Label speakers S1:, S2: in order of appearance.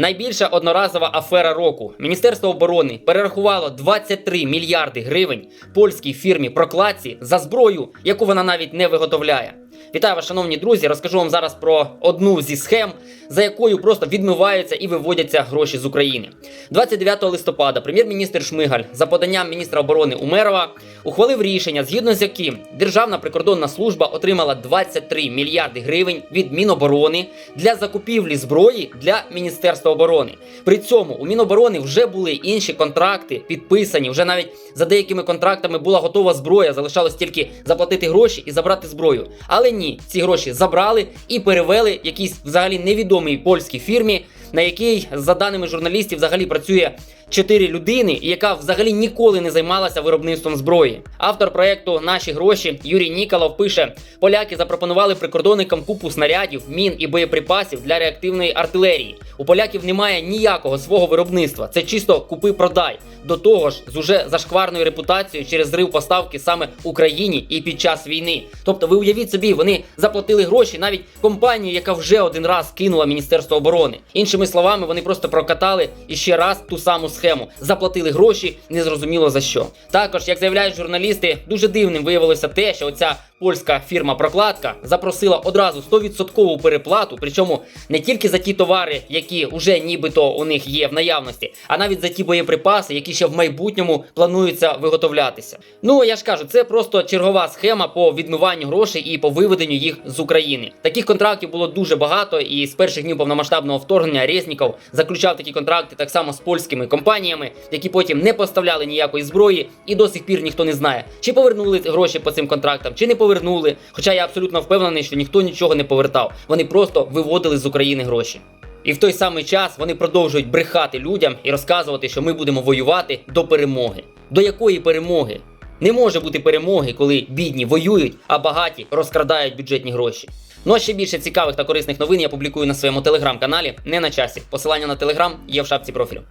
S1: Найбільша одноразова афера року. Міністерство оборони перерахувало 23 мільярди гривень польській фірмі Прокладці за зброю, яку вона навіть не виготовляє. Вітаю вас, шановні друзі. Розкажу вам зараз про одну зі схем, за якою просто відмиваються і виводяться гроші з України. 29 листопада прем'єр-міністр Шмигаль за поданням міністра оборони Умерова ухвалив рішення, згідно з яким Державна прикордонна служба отримала 23 мільярди гривень від Міноборони для закупівлі зброї для Міністерства оборони. При цьому у Міноборони вже були інші контракти підписані. Вже навіть за деякими контрактами була готова зброя, залишалось тільки заплатити гроші і забрати зброю. Але ні, ці гроші забрали і перевели якійсь взагалі невідомій польській фірмі, на якій, за даними журналістів, взагалі працює. Чотири людини, яка взагалі ніколи не займалася виробництвом зброї. Автор проекту Наші гроші Юрій Ніколов пише: поляки запропонували прикордонникам купу снарядів, мін і боєприпасів для реактивної артилерії. У поляків немає ніякого свого виробництва. Це чисто купи-продай. До того ж, з уже зашкварною репутацією через зрив поставки саме Україні і під час війни. Тобто, ви уявіть собі, вони заплатили гроші навіть компанії, яка вже один раз кинула Міністерство оборони. Іншими словами, вони просто прокатали іще раз ту саму схему, заплатили гроші, незрозуміло за що. Також, як заявляють журналісти, дуже дивним виявилося те, що оця польська фірма Прокладка запросила одразу 100% переплату, причому не тільки за ті товари, які вже нібито у них є в наявності, а навіть за ті боєприпаси, які ще в майбутньому плануються виготовлятися. Ну я ж кажу, це просто чергова схема по відмиванню грошей і по виведенню їх з України. Таких контрактів було дуже багато, і з перших днів повномасштабного вторгнення Резніков заключав такі контракти так само з польськими компаніями, які потім не поставляли ніякої зброї, і до сих пір ніхто не знає, чи повернули гроші по цим контрактам, чи не повернули. Хоча я абсолютно впевнений, що ніхто нічого не повертав. Вони просто виводили з України гроші. І в той самий час вони продовжують брехати людям і розказувати, що ми будемо воювати до перемоги. До якої перемоги? Не може бути перемоги, коли бідні воюють, а багаті розкрадають бюджетні гроші. Ну а ще більше цікавих та корисних новин я публікую на своєму телеграм-каналі не на часі. Посилання на телеграм є в шапці профілю.